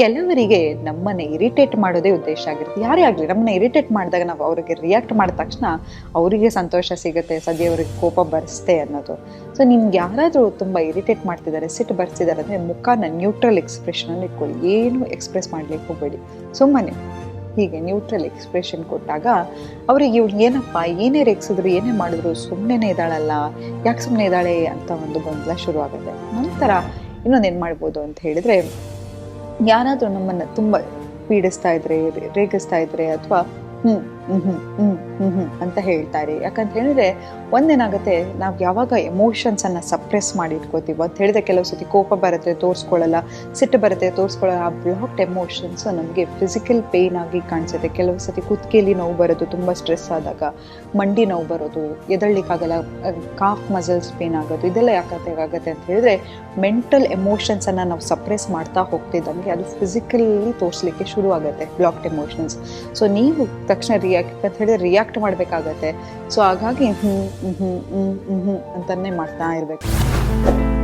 ಕೆಲವರಿಗೆ ನಮ್ಮನ್ನ ಇರಿಟೇಟ್ ಮಾಡೋದೇ ಉದ್ದೇಶ ಆಗಿರುತ್ತೆ. ಯಾರೇ ಆಗಲಿ, ನಮ್ಮನ್ನ ಇರಿಟೇಟ್ ಮಾಡಿದಾಗ ನಾವು ಅವರಿಗೆ ರಿಯಾಕ್ಟ್ ಮಾಡಿದ ತಕ್ಷಣ ಅವರಿಗೆ ಸಂತೋಷ ಸಿಗುತ್ತೆ, ಸದ್ಯ ಅವರಿಗೆ ಕೋಪ ಬರ್ಸ್ತೆ ಅನ್ನೋದು. ಸೊ ನಿಮ್ಗೆ ಯಾರಾದರೂ ತುಂಬ ಇರಿಟೇಟ್ ಮಾಡ್ತಿದ್ದಾರೆ, ಸಿಟ್ಟು ಬರ್ತಿದ್ದಾರೆ ಅಂದರೆ ಮುಖನ ನ್ಯೂಟ್ರಲ್ ಎಕ್ಸ್ಪ್ರೆಷನಲ್ಲಿ ಇಟ್ಕೊಳ್ಳಿ. ಏನು ಎಕ್ಸ್ಪ್ರೆಸ್ ಮಾಡ್ಲಿಕ್ಕೆ ಹೋಗಬೇಡಿ ಸುಮ್ಮನೆ. ಹೀಗೆ ನ್ಯೂಟ್ರಲ್ ಎಕ್ಸ್ಪ್ರೆಷನ್ ಕೊಟ್ಟಾಗ ಅವ್ರಿಗೆ ಇವ್ಳು ಏನಪ್ಪ, ಏನೇ ರೇಗಿಸಿದ್ರು, ಏನೇ ಮಾಡಿದ್ರು ಸುಮ್ಮನೆ ಇದ್ದಾಳಲ್ಲ, ಯಾಕೆ ಸುಮ್ಮನೆ ಇದ್ದಾಳೆ ಅಂತ ಒಂದು ಗೊಂದಲ ಶುರು ಆಗುತ್ತೆ ನಂತರ ಏನು ಮಾಡ್ಬೋದು ಅಂತ ಹೇಳಿದರೆ ಯಾರಾದರೂ ನಮ್ಮನ್ನು ತುಂಬ ಪೀಡಿಸ್ತಾ ಇದ್ರೆ ರೇಗಿಸ್ತಾ ಇದ್ರೆ ಅಥವಾ ಹ್ಞೂ ಅಂತ ಹೇಳ್ತಾರೆ ಯಾಕಂತ ಹೇಳಿದ್ರೆ ಒಂದೇನಾಗುತ್ತೆ ನಾವು ಯಾವಾಗ ಎಮೋಷನ್ಸ್ ಅನ್ನ ಸಪ್ರೆಸ್ ಮಾಡಿ ಇಟ್ಕೋತೀವಿ ಅಂತ ಹೇಳಿದ್ರೆ ಕೆಲವು ಸತಿ ಕೋಪ ಬರುತ್ತೆ ತೋರಿಸ್ಕೊಳ್ಳಲ್ಲ ಸಿಟ್ಟು ಬರುತ್ತೆ ತೋರಿಸ್ಕೊಳ್ಳಲ್ಲ ಆ ಬ್ಲಾಕ್ಡ್ ಎಮೋಷನ್ಸ್ ನಮಗೆ ಫಿಸಿಕಲ್ ಪೇಯ್ನ್ ಆಗಿ ಕಾಣಿಸುತ್ತೆ. ಕೆಲವು ಸತಿ ಕುತ್ತಿಗೆಯಲ್ಲಿ ನೋವು ಬರೋದು, ತುಂಬ ಸ್ಟ್ರೆಸ್ ಆದಾಗ, ಮಂಡಿ ನೋವು ಬರೋದು ಎದಳ್ಲಿಕ್ಕಾಗಲ್ಲ ಕಾಫ್ ಮಸಲ್ಸ್ ಪೇನ್ ಆಗೋದು, ಇದೆಲ್ಲ ಯಾಕತ್ತೆ ಆಗುತ್ತೆ ಅಂತ ಹೇಳಿದ್ರೆ ಮೆಂಟಲ್ ಎಮೋಷನ್ಸನ್ನು ನಾವು ಸಪ್ರೆಸ್ ಮಾಡ್ತಾ ಹೋಗ್ತಿದ್ದಂಗೆ ಅದು ಫಿಸಿಕಲಿ ತೋರಿಸ್ಲಿಕ್ಕೆ ಶುರು ಆಗುತ್ತೆ ಬ್ಲಾಕ್ಡ್ ಎಮೋಷನ್ಸ್ ಸೊ ನೀವು ತಕ್ಷಣ ರಿಯಾಕ್ಟ್ ಅಂತ ಹೇಳಿದ್ರೆ ರಿಯಾಕ್ಟ್ ಮಾಡಬೇಕಾಗತ್ತೆ. ಸೊ ಹಾಗಾಗಿ ಹ್ಞೂ ಹ್ಞೂ ಹ್ಞೂ ಹ್ಞೂ ಅಂತಲೇ ಮಾಡ್ತಾ ಇರಬೇಕು.